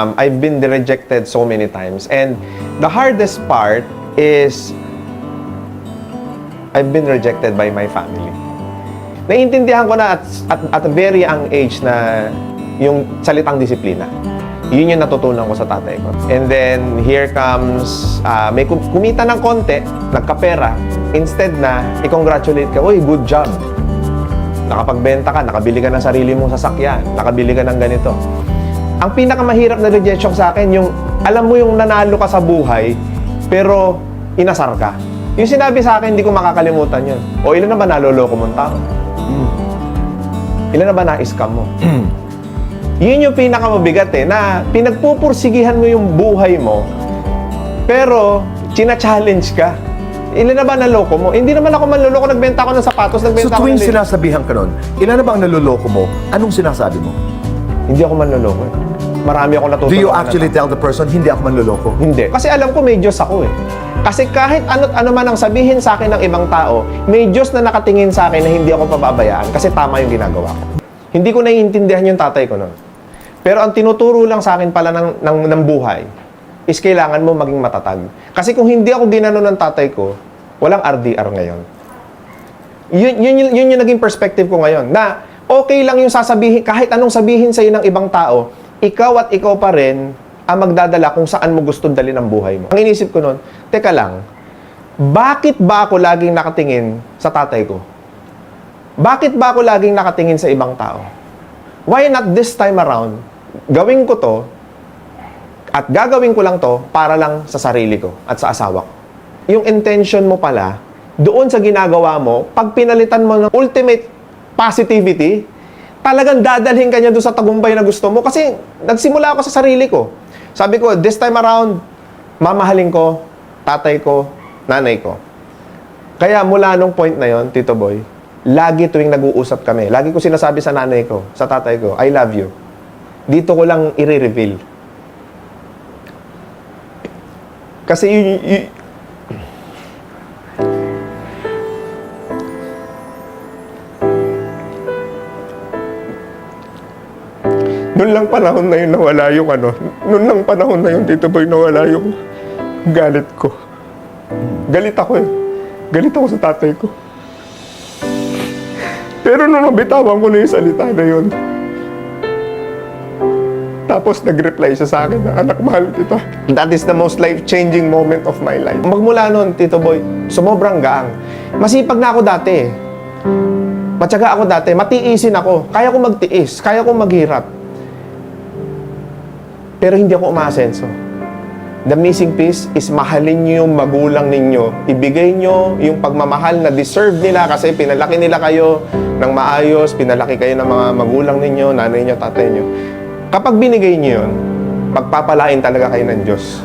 Um, I've been rejected so many times. And the hardest part is I've been rejected by my family. Naiintindihan ko na at, at, at very young age na yung salitang disiplina. Yun yung natutunan ko sa tatay ko. And then, here comes, ah, may kum- kumita ng konti, nagkapera, instead na, i-congratulate ka, uy, good job. Nakapagbenta ka, nakabili ka ng sarili mong sasakyan, nakabili ka ng ganito. Ang pinakamahirap na rejection sa akin, yung alam mo yung nanalo ka sa buhay, pero inasar ka. Yung sinabi sa akin, hindi ko makakalimutan yun. O ilan na ba naloloko mong tao? Ilan na ba na-scam mo? yun yung pinakamabigat eh, na pinagpupursigihan mo yung buhay mo, pero china-challenge ka. Ilan na ba naloko mo? Hindi naman ako manloloko, nagbenta ako ng sapatos, So nagbenta ako tuwing ng... sinasabihan ka nun, ilan na bang naluloko mo? Anong sinasabi mo? Hindi ako manloloko eh. Marami ako natutunan. Do you actually tell the person, hindi ako manluloko? Hindi. Kasi alam ko may Diyos ako eh. Kasi kahit ano't ano man ang sabihin sa akin ng ibang tao, may Diyos na nakatingin sa akin na hindi ako pababayaan kasi tama yung ginagawa ko. Hindi ko naiintindihan yung tatay ko noon. Pero ang tinuturo lang sa akin pala ng, ng, ng buhay is kailangan mo maging matatag. Kasi kung hindi ako ginano ng tatay ko, walang RDR ngayon. Yun, yun, yun, yun yung naging perspective ko ngayon. Na okay lang yung sasabihin, kahit anong sabihin sa'yo ng ibang tao, ikaw at ikaw pa rin ang magdadala kung saan mo gusto dalhin ang buhay mo. Ang inisip ko noon, teka lang, bakit ba ako laging nakatingin sa tatay ko? Bakit ba ako laging nakatingin sa ibang tao? Why not this time around, gawin ko to at gagawin ko lang to para lang sa sarili ko at sa asawa ko. Yung intention mo pala, doon sa ginagawa mo, pag pinalitan mo ng ultimate positivity, talagang dadalhin ka niya doon sa tagumpay na gusto mo. Kasi nagsimula ako sa sarili ko. Sabi ko, this time around, mamahalin ko, tatay ko, nanay ko. Kaya mula nung point na yon, Tito Boy, lagi tuwing nag-uusap kami, lagi ko sinasabi sa nanay ko, sa tatay ko, I love you. Dito ko lang i-reveal. Kasi yun, yun, Noon lang panahon na yun nawala yung ano. Noon lang panahon na yun, Tito Boy, nawala yung galit ko. Galit ako eh. Galit ako sa tatay ko. Pero nung nabitawan ko na yung salita na yun, tapos nag-reply siya sa akin na, anak, mahal kita. That is the most life-changing moment of my life. Magmula noon, Tito Boy, sumobrang gaang. Masipag na ako dati eh. Matyaga ako dati, matiisin ako. Kaya ko magtiis, kaya ko maghirap. Pero hindi ako umaasenso. The missing piece is mahalin niyo yung magulang ninyo. Ibigay niyo yung pagmamahal na deserve nila kasi pinalaki nila kayo ng maayos, pinalaki kayo ng mga magulang ninyo, nanay niyo, tatay niyo. Kapag binigay niyo yun, pagpapalain talaga kayo ng Diyos.